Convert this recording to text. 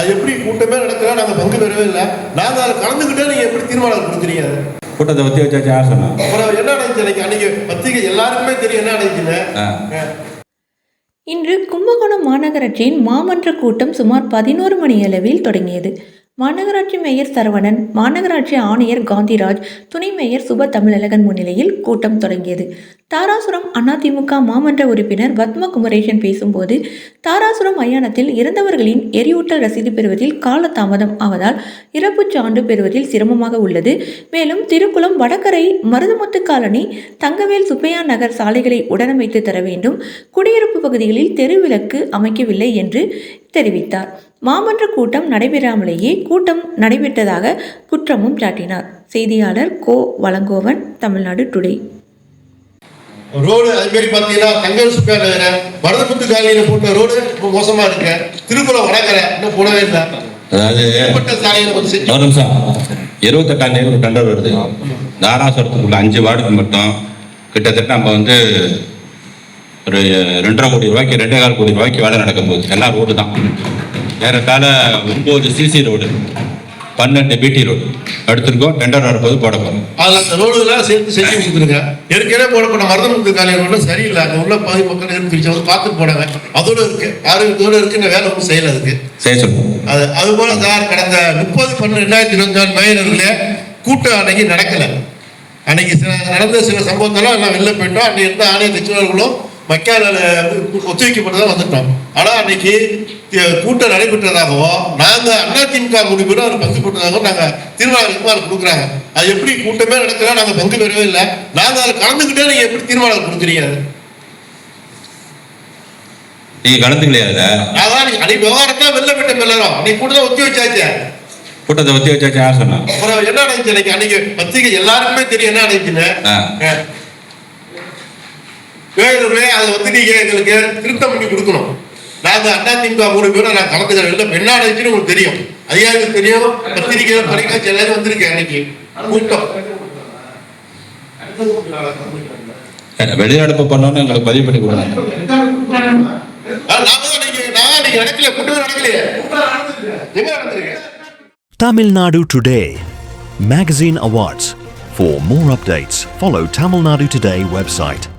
அது எப்படி கூட்டமே நடக்கிறா நாங்க பங்கு பெறவே இல்லை. நாங்க அதில் கலந்துக்கிட்டே நீங்க எப்படி தீர்மானம் கொடுக்குறீங்க? கூட்டத்தை ஒத்தி வச்சாச்சு யார் சொன்னா? அப்புறம் என்ன நடந்துச்சு அன்னைக்கு அன்னைக்கு பத்திரிகை எல்லாருக்குமே தெரியும் என்ன நடந்துச்சுன்னு. இன்று கும்பகோணம் மாநகராட்சியின் மாமன்ற கூட்டம் சுமார் பதினோரு மணியளவில் தொடங்கியது. மாநகராட்சி மேயர் சரவணன் மாநகராட்சி ஆணையர் காந்திராஜ் துணை மேயர் சுப தமிழழகன் முன்னிலையில் கூட்டம் தொடங்கியது. தாராசுரம் அதிமுக மாமன்ற உறுப்பினர் பத்ம குமரேசன் பேசும்போது தாராசுரம் மயானத்தில் இறந்தவர்களின் எரியூட்டல் ரசீது பெறுவதில் காலதாமதம் ஆவதால் இறப்புச் சான்று பெறுவதில் சிரமமாக உள்ளது. மேலும் திருக்குளம் வடகரை மருதுமுத்து காலனி தங்கவேல் சுப்பையா நகர் சாலைகளை உடனமைத்து தர வேண்டும். குடியிருப்பு பகுதிகளில் தெருவிளக்கு அமைக்கவில்லை என்று தெரிவித்தார். மாமன்ற கூட்டம் நடைபெறாமலேயே கூட்டம் நடைபெற்றதாக குற்றமும் சாட்டினார். செய்தியாளர் கோ வளங்கோவன் தமிழ்நாடு டுடே. ரோடு அது மாதிரி பார்த்தீங்கன்னா தங்கல் சுப்பா நகர வரதப்புத்து காலையில போட்ட ரோடு ரொம்ப மோசமா இருக்கு. திருக்குளம் வடக்கரை இன்னும் போடவே இல்லை. அதாவது ஒரு நிமிஷம். இருபத்தெட்டாம் தேதி ஒரு டெண்டர் வருது. தாராசுரத்துக்குள்ள அஞ்சு வார்டுக்கு மட்டும். கிட்டத்தட்ட நம்ம வந்து ஒரு ரெண்டரை கோடி ரூபாய்க்கு ரெண்டே கால் கோடி ரூபாய்க்கு வேலை நடக்க போகுது எல்லாம் ரோடு தான் ஏறத்தாழ ஒம்பது சிசி ரோடு. பன்னெண்டு பிடி ரோடு எடுத்திருக்கோம் டெண்டர் வரும்போது போட போகிறோம் அதுல அந்த ரோடுலாம் சேர்த்து செஞ்சு கொடுத்துருங்க. ஏற்கனவே போடப்பட்ட மருதமுத்து காலை ரோடு சரியில்லை. அங்க உள்ள பகுதி மக்கள் இருந்துச்சு வந்து பார்த்துட்டு போனாங்க அதோட இருக்கு. யாரும் இதோட இருக்கு இந்த வேலை ஒன்றும் செய்யல அதுக்கு. சரி அது அது போல சார் கடந்த முப்பது பன்னெண்டு ரெண்டாயிரத்தி இருபத்தி நாலு கூட்டம் அன்னைக்கு நடக்கல. அன்னைக்கு சில நடந்த சில சம்பவத்தெல்லாம் எல்லாம் வெளில போயிட்டோம். அன்னைக்கு இருந்த ஆணைய தச்சுவர்களும் மக்கால ஒத்திவைக்கப்பட்டதான் வந்துட்டோம். ஆனா அன்னைக்கு கூட்டம் நடைபெற்றதாகவும் நாங்க அதிமுக முடிவு ஒரு பங்கு போட்டதாகவும் நாங்க தீர்மானம் அது கொடுக்குறாங்க. அது எப்படி கூட்டமே நடக்கிறா நாங்க பங்கு பெறவே இல்லை. நாங்க அதில் கலந்துக்கிட்டே நீங்க எப்படி தீர்மானம் கொடுக்குறீங்க? அது? நீங்கள் கலந்துக்கலையா அதான் நீங்க அன்னைக்கு விவகாரத்தை வெளில போயிட்டோம் எல்லாரும். அன்னைக்கு கூட்டத்தை ஒத்தி வச்சாச்சு. கூட்டத்தை ஒத்தி வச்சாச்சு யார் சொன்னா? அப்புறம் என்ன நடந்துச்சு அன்னைக்கு? அன்னைக்கு பத்திரிகை எல்லாருக்குமே தெரியும் என்ன நடந்துச்சுன்னு. வேணுமே அதை வந்து நீங்க எங்களுக்கு திருத்தம் பண்ணி கொடுக்கணும். நாங்க அதிமுக மூணு பேரும் நான் கலந்துக்கிறேன் இல்லை. என்ன உங்களுக்கு தெரியும். அதிகாரிகளுக்கு தெரியும். பத்திரிகை தொலைக்காட்சி எல்லாரும் வந்திருக்கேன் அன்னைக்கு. கூட்டம். வெளிநடப்பு பண்ணோன்னு எங்களுக்கு பதிவு பண்ணி கொடுங்க. ஆ, நாங்க தான் அன்னைக்கு நான் அன்னைக்கு நடக்கல கூட்டம் நடக்கலையே. எங்க நடந்திருக்கு? Tamil Nadu Today Magazine Awards. For more updates, follow Tamil Nadu Today website.